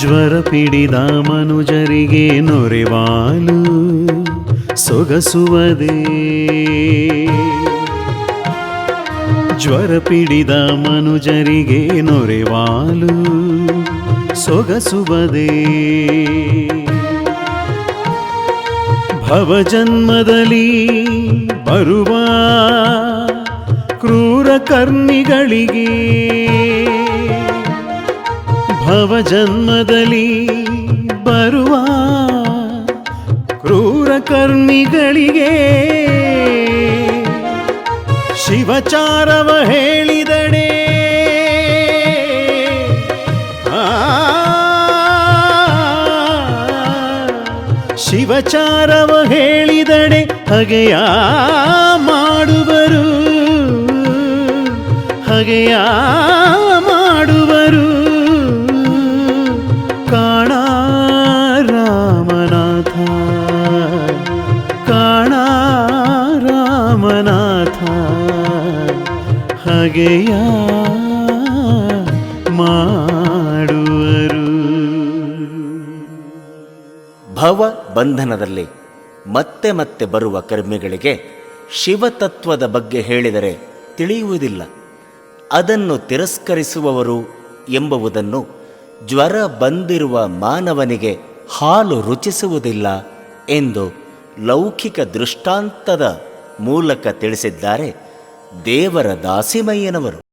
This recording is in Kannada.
ಜ್ವರ ಪಿಡಿದ ಮನುಜರಿಗೆ ನೊರೆವಾಲು ಸೊಗಸುವದೇ. ಜ್ವರ ಪಿಡಿದ ಮನುಜರಿಗೆ ನೊರೆವಾಲು ಸೊಗಸುವುದೇ. ಭವಜನ್ಮದಲ್ಲಿ ಬರುವ ಕ್ರೂರ ಕರ್ಮಿಗಳಿಗೆ ಭವಜನ್ಮದಲ್ಲಿ ಬರುವ ಕ್ರೂರ ಕರ್ಮಿಗಳಿಗೆ ಶಿವಚಾರವ ಹೇಳಿದಡೆ ಶಿವಚಾರವ ಹೇಳಿದಡೆ ಹಗೆಯ ಮಾಡುವರು ಹಗೆಯ ಮಾಡುವರು. ಹಗೆಯ ಮಾಡುವರು. ಭವ ಬಂಧನದಲ್ಲಿ ಮತ್ತೆ ಮತ್ತೆ ಬರುವ ಕರ್ಮಿಗಳಿಗೆ ಶಿವತತ್ವದ ಬಗ್ಗೆ ಹೇಳಿದರೆ ತಿಳಿಯುವುದಿಲ್ಲ. ಅದನ್ನು ತಿರಸ್ಕರಿಸುವವರು ಎಂಬುವುದನ್ನು ಜ್ವರ ಬಂದಿರುವ ಮಾನವನಿಗೆ ಹಾಲು ರುಚಿಸುವುದಿಲ್ಲ ಎಂದು ಲೌಕಿಕ ದೃಷ್ಟಾಂತದ ಮೂಲಕ ತಿಳಿಸಿದ್ದಾರೆ ದೇವರ ದಾಸಿಮಯ್ಯನವರು.